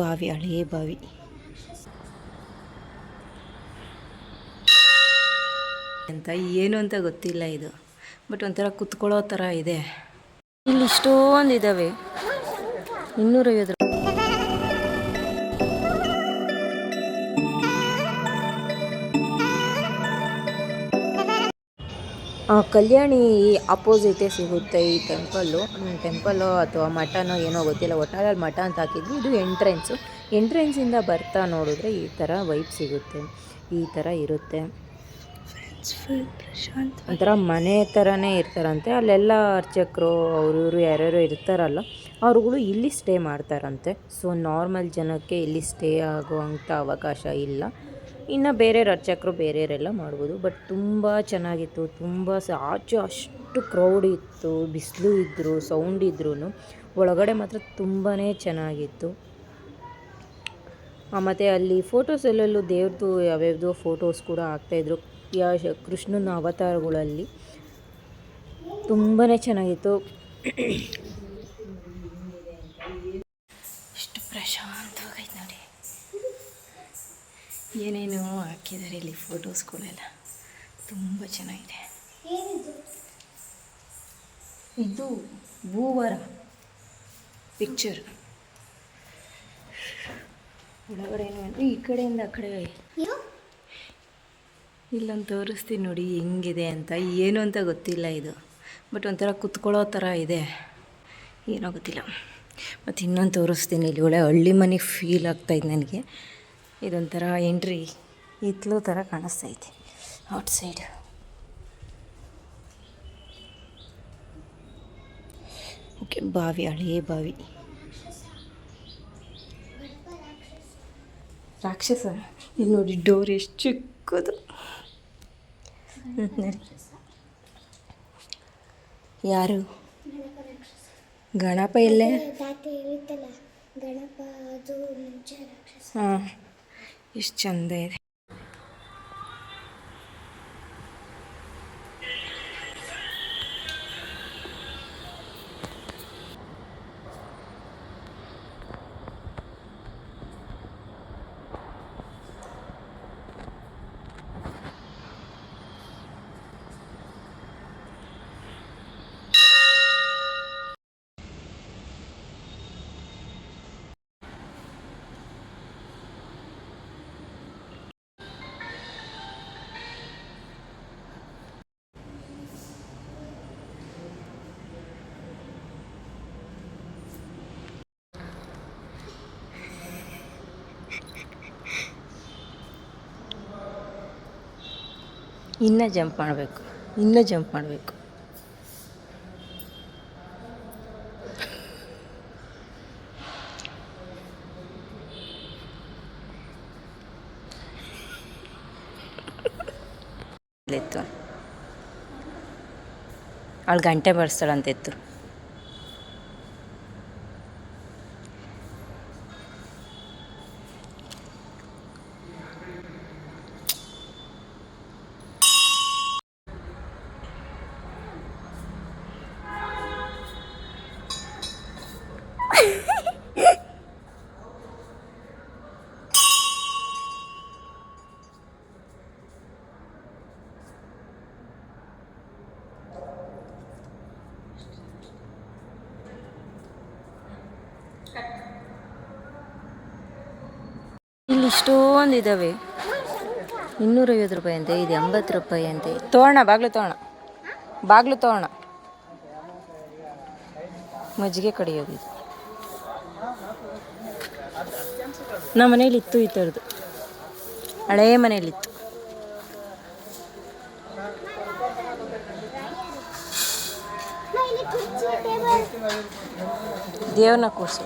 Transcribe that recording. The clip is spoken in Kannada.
ಬಾವಿ ಹಳೆಯ ಬಾವಿ. ಅಂತ ಏನು ಅಂತ ಗೊತ್ತಿಲ್ಲ ಇದು. ಬಟ್ ಒಂಥರ ಕುತ್ಕೊಳ್ಳೋ ಥರ ಇದೆ. ಇಲ್ಲಿ ಇಷ್ಟೊಂದು ಇದ್ದಾವೆ ಇನ್ನೂರೈವತ್ತು ಕಲ್ಯಾಣಿ ಅಪೋಸಿಟೇ ಸಿಗುತ್ತೆ ಈ ಟೆಂಪಲ್ಲು. ಟೆಂಪಲ್ಲು ಅಥವಾ ಮಠನೋ ಏನೋ ಗೊತ್ತಿಲ್ಲ ಒಟ್ಟಾರಲ್ಲಿ ಮಠ ಅಂತ ಹಾಕಿದ್ವಿ. ಇದು ಎಂಟ್ರೆನ್ಸು. ಎಂಟ್ರೆನ್ಸಿಂದ ಬರ್ತಾ ನೋಡಿದ್ರೆ ಈ ಥರ ವೈಪ್ ಸಿಗುತ್ತೆ ಈ ಥರ ಇರುತ್ತೆ. ಒಂಥರ ಮನೆ ಥರನೇ ಇರ್ತಾರಂತೆ. ಅಲ್ಲೆಲ್ಲ ಅರ್ಚಕರು ಅವರು ಇವರು ಯಾರ್ಯಾರು ಇರ್ತಾರಲ್ಲ ಅವ್ರುಗಳು ಇಲ್ಲಿ ಸ್ಟೇ ಮಾಡ್ತಾರಂತೆ. ಸೊ ನಾರ್ಮಲ್ ಜನಕ್ಕೆ ಇಲ್ಲಿ ಸ್ಟೇ ಆಗುವಂಥ ಅವಕಾಶ ಇಲ್ಲ. ಇನ್ನು ಬೇರೆ ಅರ್ಚಕರು ಬೇರೆಯವರೆಲ್ಲ ಮಾಡ್ಬೋದು ಬಟ್ ತುಂಬ ಚೆನ್ನಾಗಿತ್ತು. ತುಂಬ ಸ ಅಷ್ಟು ಕ್ರೌಡ್ ಇತ್ತು, ಬಿಸಿಲು ಇದ್ದರು ಸೌಂಡ್ ಇದ್ರೂ ಒಳಗಡೆ ಮಾತ್ರ ತುಂಬಾ ಚೆನ್ನಾಗಿತ್ತು. ಮತ್ತು ಅಲ್ಲಿ ಫೋಟೋಸ್ ಎಲ್ಲೆಲ್ಲೂ ದೇವ್ರದ್ದು ಯಾವ್ಯಾವುದೋ ಫೋಟೋಸ್ ಕೂಡ ಆಗ್ತಾಯಿದ್ರು ಯಾ ಕೃಷ್ಣನ ಅವತಾರಗಳಲ್ಲಿ. ತುಂಬಾ ಚೆನ್ನಾಗಿತ್ತು. ಎಷ್ಟು ಪ್ರಶಾಂತವಾಗೈತೆ ನೋಡಿ. ಏನೇನೋ ಹಾಕಿದ್ದಾರೆ ಇಲ್ಲಿ ಫೋಟೋಸ್ಗಳೆಲ್ಲ ತುಂಬ ಚೆನ್ನಾಗಿದೆ. ಇದು ಭೂವರ ಪಿಕ್ಚರ್ ಒಳಗಡೆ ಏನು ಅಂದರೆ ಈ ಕಡೆಯಿಂದ ಆ ಕಡೆ. ಇಲ್ಲೊಂದು ತೋರಿಸ್ತೀನಿ ನೋಡಿ ಹೆಂಗಿದೆ ಅಂತ. ಏನು ಅಂತ ಗೊತ್ತಿಲ್ಲ ಇದು. ಬಟ್ ಒಂಥರ ಕುತ್ಕೊಳ್ಳೋ ಥರ ಇದೆ. ಏನೋ ಗೊತ್ತಿಲ್ಲ. ಮತ್ತು ಇನ್ನೊಂದು ತೋರಿಸ್ತೀನಿ ಇಲ್ಲಿ ಒಳ್ಳೆ ಹಳ್ಳಿ ಮನೆ ಫೀಲ್ ಆಗ್ತಾಯಿದೆ ನನಗೆ. ಇದೊಂಥರ ಎಂಟ್ರಿ ಹಿತ್ಲು ಥರ ಕಾಣಿಸ್ತೈತೆ ಔಟ್ಸೈಡ್ ಓಕೆ ಬಾವಿ ಹಳೆಯ ಬಾವಿ. ರಾಕ್ಷಸ ಇಲ್ಲಿ ನೋಡಿ ಡೋರ್ ಎಷ್ಟು ಚಿಕ್ಕದು. ಯಾರು? ಗಣಪ ಎಲ್ಲೇ ಹಾಂ. ಎಷ್ಟು ಚಂದ ಇದೆ ಇನ್ನೂ ಜಂಪ್ ಮಾಡಬೇಕು. ಇನ್ನೂ ಜಂಪ್ ಮಾಡಬೇಕು. ಇತ್ತು ಅವಳು ಗಂಟೆ ಬರ್ಸ್ತಾಳಂತ ಇಲ್ಲಿ ಇಷ್ಟೊಂದು ಇದ್ದಾವೆ ಇನ್ನೂರೈವತ್ತು ರೂಪಾಯಿ ಅಂತೆ, ಇದು ಎಂಬತ್ತು ರೂಪಾಯಿ ಅಂತೆ. ತೋರಣ, ಬಾಗ್ಲು ತೋರಣ. ಬಾಗ್ಲು ತೋರಣ. ಮಜ್ಜಿಗೆ ಕಡಿಯೋದು ಇದು. ನಮ್ಮ ಮನೇಲಿ ಇತ್ತು ಈ ಥರದ್ದು. ಹಳೇ ಮನೇಲಿತ್ತು. ದೇವ್ರನ್ನ ಕೂರಿಸಿ.